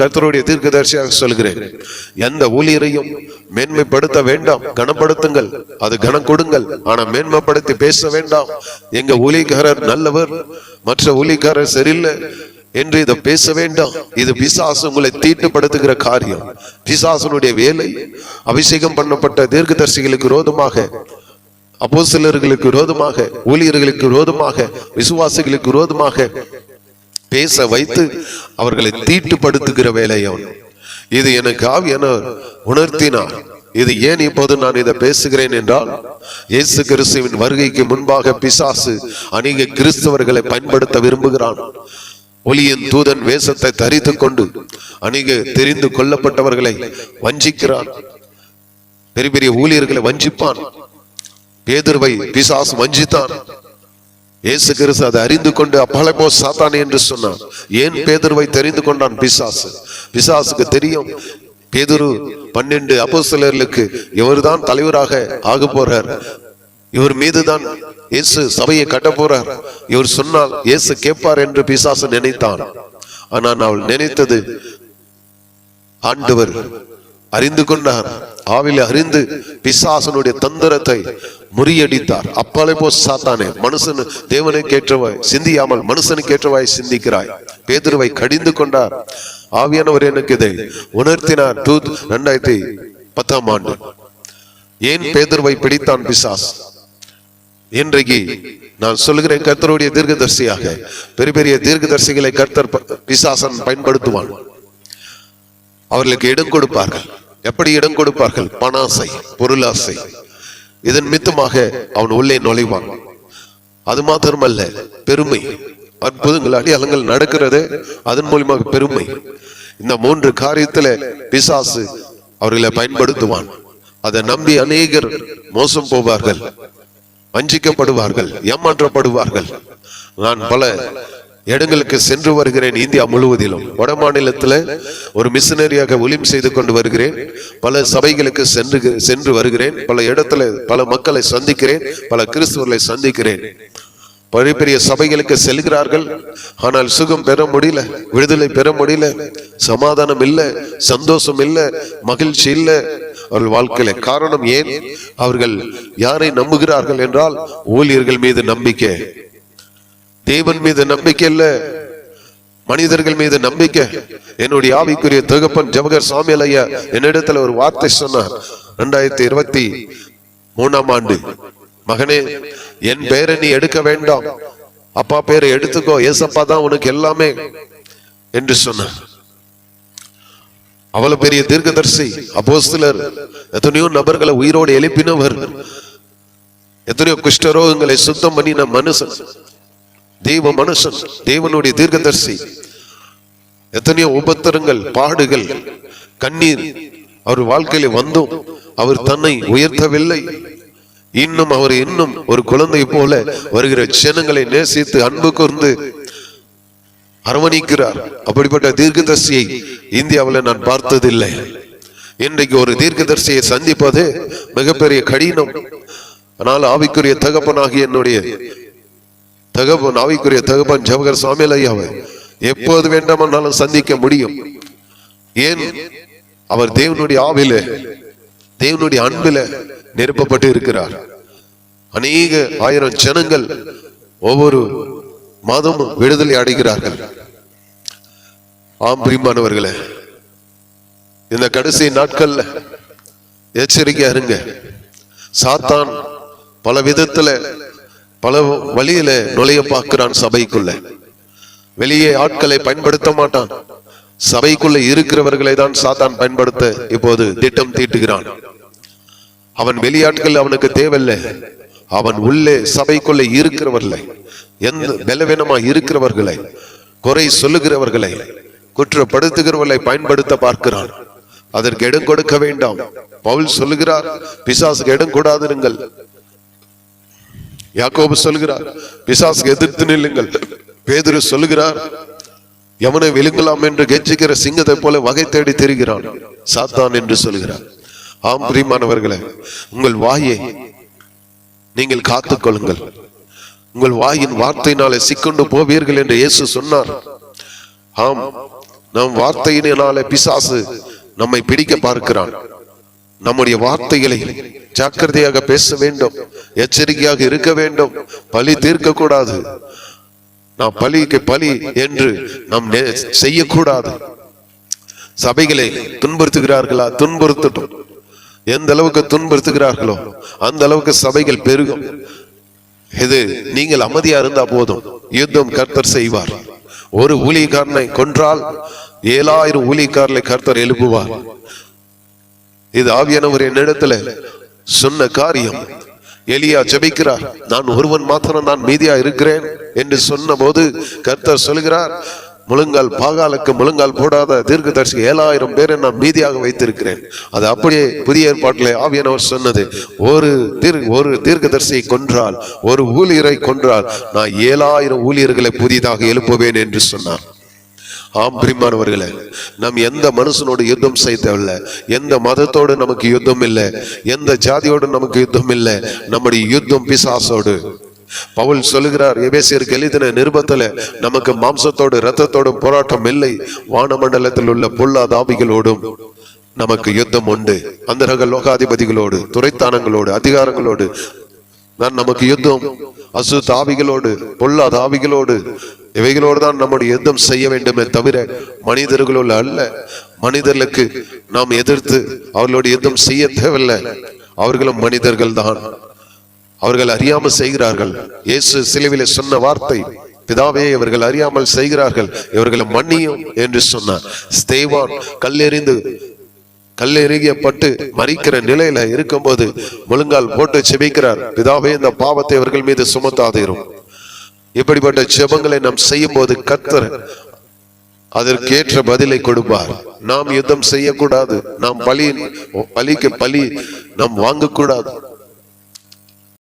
கர்த்தருடைய தீர்க்கதரிசியாக சொல்கிறேன். எந்த ஊழியரையும் மேன்மைப்படுத்த வேண்டாம். கனப்படுத்துங்கள். அது கனம் கொடுங்கள். ஆனா மேன்மைப்படுத்தி பேச வேண்டாம். எங்க ஊழியக்காரர் நல்லவர். மற்ற ஊழியக்காரர் சரியில்லை என்று இதை பேச வேண்டாம். இது பிசாசு உங்களை தீட்டுப்படுத்துகிற காரியம். பிசாசனுடைய வேலை அபிஷேகம் பண்ணப்பட்ட தீர்க்கதரிசிகளுக்கு விரோதமாக அப்போஸ்தலர்களுக்கு விரோதமாக ஊழியர்களுக்கு விரோதமாக விசுவாசிகளுக்கு விரோதமாக பேச வைத்து அவர்களை தீட்டுப்படுத்துகிற வேலை அவன். இது எனக்கு ஆவியானவர் உணர்த்தினார் இது ஏன் இப்போது நான் இதை பேசுகிறேன் என்றால் இயேசு கிறிஸ்துவின் வருகைக்கு முன்பாக பிசாசு அநேக கிறிஸ்தவர்களை பயன்படுத்த விரும்புகிறான். ஒளியின் தூதன் வேஷத்தை தரித்து கொண்டு அநேக தெரிந்து கொள்ளப்பட்டவர்களை வஞ்சிக்கிறான். பெரிய பெரிய ஊழியர்களை வஞ்சிப்பான். பேதுருவை பிசாசு வஞ்சித்தான். இயேசு கிறிஸ்து அதை அறிந்து கொண்டு அப்பளப்போ சாத்தானே என்று சொன்னான் ஏன் பேதுருவை தெரிந்து கொண்டான் பிசாசு? பிசாசுக்கு தெரியும் பேதுரு பன்னெண்டு அப்போஸ்தலர்களுக்கு இவர்தான் தலைவராக ஆக போறார். இவர் மீதுதான் இயேசு சபையை கட்ட போறார். இவர் சொன்னால் இயேசு கேட்பார் என்று பிசாசு நினைத்தான். ஆனால் அவள் நினைத்தது ஆண்டவர் அறிந்து கொண்டார். ஆவில அறிந்து பிசாசனுடைய தந்திரத்தை முறியடித்தார். அப்பாலே போ சாத்தானே மனுஷன் தேவனை கேட்டவாய் சிந்தியாமல் மனுஷனுக்கு ஏற்றவாய் சிந்திக்கிறாய். பேதுருவை கடிந்து கொண்டார். ஆவியானவர் எனக்கு இதை உணர்த்தினார். டூ ரெண்டாயிரத்தி பத்தாம் ஆண்டு. ஏன் பேதுருவை பிடித்தான் பிசாஸ்? இன்றைக்கு நான் சொல்லுகிறேன் கர்த்தருடைய தீர்க்கதர்சியாக. பெரிய பெரிய தீர்க்கதர்சிகளை கர்த்தர் ப- பிசாசன் பயன்படுத்துவான். அவர்களுக்கு இடம் கொடுப்பார்கள். எப்படி இடம் கொடுப்பார்கள்? பணாசை பொருளாசை. இதன் மித்தமாக அவன் உள்ளே நுழைவான். அது மாத்திரமல்ல பெருமை. அற்புதங்கள் அடியாளங்கள் நடக்கிறது. அதன் மூலியமாக பெருமை. இந்த மூன்று காரியத்துல பிசாசு அவர்களை பயன்படுத்துவான். அதை நம்பி அநேகர் மோசம் போவார்கள். வஞ்சிக்கப்படுவார்கள் ஏமாற்றப்படுவார்கள். நான் பல இடங்களுக்கு சென்று வருகிறேன் இந்தியா முழுவதிலும். வட மாநிலத்தில் ஒரு மிஷனரியாக ஒலிம் செய்து கொண்டு வருகிறேன். பல சபைகளுக்கு சென்று சென்று வருகிறேன். பல இடத்துல பல மக்களை சந்திக்கிறேன். பல கிறிஸ்துவர்களை சந்திக்கிறேன். பெரிய பெரிய சபைகளுக்கு செல்கிறார்கள். ஆனால் சுகம் பெற முடியல. விடுதலை பெற முடியல. சமாதானம் இல்லை. சந்தோஷம் இல்லை. மகிழ்ச்சி இல்லை. அவர்கள் வாழ்க்கையில காரணம் ஏன்? அவர்கள் யாரை நம்புகிறார்கள் என்றால் ஊழியர்கள் மீது நம்பிக்கை. தேவன் மீது நம்பிக்கை இல்ல. மனிதர்கள் மீது நம்பிக்கை. என்னுடைய ஆவிக்குரிய தகப்பன் ஜவகர் சாமியல் ஐயா என்னிடத்துல ஒரு வார்த்தை சொன்னார். ரெண்டாயிரத்தி இருபத்தி மூணாம் ஆண்டு. மகனே என் பெயரை நீ எடுக்க வேண்டாம். அப்பா பேரை எடுத்துக்கோ. ஏசப்பா தான் உனக்கு எல்லாமே என்று சொன்னார். அவ்வளவு பெரிய தீர்க்கதர்சி அப்போ சிலர் எத்தனையோ நபர்களை உயிரோடு எழுப்பினவர் எத்தனையோ குஷ்டரோகங்களை சுத்தம் பண்ணின மனுஷன். தெய்வ மனுஷன் தேவனுடைய தீர்க்கதர்சி. எத்தனையோ உபத்திரங்கள் பாடுகள் கண்ணீர் அவர் வாழ்க்கையில வந்தும் அவர் தன்னை உயர்த்தவில்லை. இன்னும் அவர் இன்னும் ஒரு குழந்தை போல வருகிற ஜனங்களை நேசித்து அன்பு கூர்ந்து அரவணிக்கிறார். அப்படிப்பட்ட தீர்க்கதர்சியை இந்தியாவில் நான் பார்த்ததில்லை. இன்றைக்கு ஒரு தீர்க்கதர்சியை சந்திப்பது மிகப்பெரிய கடினம். ஆனால் ஆவிக்குரிய தகப்பனாகிய என்னுடைய தகப்பன் ஆவிக்குரிய தகப்பன் ஜவகர் சுவாமியில் ஐயாவை எப்போது வேண்டாமானாலும் சந்திக்க முடியும். ஏன்? அவர் தேவனுடைய ஆவில தேவனுடைய அன்பில நிரப்பப்பட்டு இருக்கிறார். அநேக ஆயிரம் ஜனங்கள் ஒவ்வொரு மாதமும் விடுதலை அடைகிறார்கள். ஆம் பிரிமானவர்களே இந்த கடைசி நாட்கள்ல எச்சரிக்கையா இருங்க. சாத்தான் பல விதத்துல பல வழியில நுழைய பார்க்கிறான் சபைக்குள்ள. வெளியே ஆட்களை பயன்படுத்த மாட்டான். சபைக்குள்ள இருக்கிறவர்களை தான் சாத்தான் பயன்படுத்த இப்போது திட்டம் தீட்டுகிறான். அவன் வெளியாட்கள் அவனுக்கு தேவையில்லை. அவன் உள்ளே சபைக்குள்ளே இருக்கிறவர்களை எந்த பலவீனமா இருக்கிறவர்களை குறை சொல்லுகிறவர்களை குற்றப்படுத்துகிறவர்களை பயன்படுத்த பார்க்கிறான். அதற்கு இடம் கொடுக்க வேண்டாம். பவுல் சொல்லுகிறார் பிசாசுக்கு இடம் கூடாதிருங்கள். யாக்கோபு சொல்கிறார் பிசாசுக்கு எதிர்த்து நில்லுங்கள். பேதுரு சொல்லுகிறார் எவனை விழுங்கலாம் என்று கெஞ்சுகிற சிங்கத்தை போல வகை தேடி தெரிகிறான். சாத்தான் என்று சொல்கிறார். ஆம் பிரியமானவர்களே உங்கள் வாயை நீங்கள் காத்துக்கொள்ளுங்கள் உங்கள் வாயின் வார்த்தையினாலே சிக்கொண்டு போவீர்கள் என்று இயேசு சொன்னார். ஆம் நம் வார்த்தையினாலே பிசாசு நம்மை பிடிக்க பார்க்கிறான். நம்முடைய வார்த்தைகளை ஜாக்கிரதையாக பேச வேண்டும் எச்சரிக்கையாக இருக்க வேண்டும். பழி தீர்க்க கூடாது நாம் பலிக்கு பலி என்று நாம் செய்யக்கூடாது. சபைகளை துன்புறுத்துகிறார்களா? துன்புறுத்தட்டும். எந்த அளவுக்கு துன்புறுத்துகிறார்களோ அந்த அளவுக்கு சபைகள் பெருகும். இது நீங்கள் அமைதியா இருந்தா போதும். யுத்தம் கர்த்தர் செய்வார். ஒரு ஊழியக்காரனை கொன்றால் ஏழாயிரம் ஊழியக்காரர்களை கர்த்தர் எழுப்புவார். இது ஆவியானவர் என்னிடத்துல சொன்ன காரியம். எலியா ஜபிக்கிறார் நான் ஒருவன் மாத்திரம் நான் மீதியா இருக்கிறேன் என்று சொன்னபோது கர்த்தர் சொல்கிறார் முழுங்கால் பாகாலுக்கு முழுங்கால் போடாத தீர்க்கதரிசி ஏழாயிரம் பேரை நான் மீதியாக வைத்திருக்கிறேன். அது அப்படியே புதிய ஏற்பாட்டிலே ஆவியானவர் சொன்னது ஒரு தீர் ஒரு தீர்க்கதரிசியை கொன்றால் ஒரு ஊழியரை கொன்றால் நான் ஏழாயிரம் ஊழியர்களை புதிதாக எழுப்புவேன் என்று சொன்னார். ஆம் பிரிமானவர்களே எந்த மனுஷனோடு யுத்தம் செய்தவில்லை எந்த மதத்தோடு நமக்கு யுத்தம் இல்லை. எந்த ஜாதியோடு நமக்கு யுத்தம் இல்லை. நம்முடைய யுத்தம் பிசாசோடு. பவுல் சொல்லுகிறார் எபேசியருக்கு எழுதின நிருபத்தில் நமக்கு மாம்சத்தோடு இரத்தத்தோடும் போராட்டம் இல்லை. வானமண்டலத்தில் உள்ள பொல்லாத ஆவிகளோடும் நமக்கு யுத்தம் உண்டு. அந்த லோகாதிபதிகளோடு துறைத்தானங்களோடு அதிகாரங்களோடு நான் நமக்கு யுத்தம் அசுத்த ஆவிகளோடு பொல்லாத ஆவிகளோடு இவைகளோடு தான் நம்முடைய யுத்தம் செய்ய வேண்டுமே தவிர மனிதர்களோடு அல்ல. மனிதர்களுக்கு நாம் எதிர்த்து அவர்களோடு யுத்தம் செய்ய தேவையில்லை. அவர்களும் மனிதர்கள் தான் அவர்கள் அறியாமல் செய்கிறார்கள். இயேசு சிலுவிலே சொன்ன வார்த்தை பிதாவே இவர்கள் அறியாமல் செய்கிறார்கள். இவர்களை மன்னியும் என்று சொன்னார். ஸ்தேவான் கல்லெறிந்து கல்லெறியப்பட்டு மறிக்கிற நிலையில இருக்கும்போது முழுங்கால் போட்டு செபிக்கிறார். பிதாவே இந்த பாவத்தை இவர்கள் மீது சுமத்தாதீரும். இப்படிப்பட்ட ஜெபங்களை நாம் செய்யும் போது கத்தர் அதற்கேற்ற பதிலை கொடுப்பார். நாம் யுத்தம் செய்யக்கூடாது. நாம் பலி பலிக்கு பலி நாம் வாங்கக்கூடாது.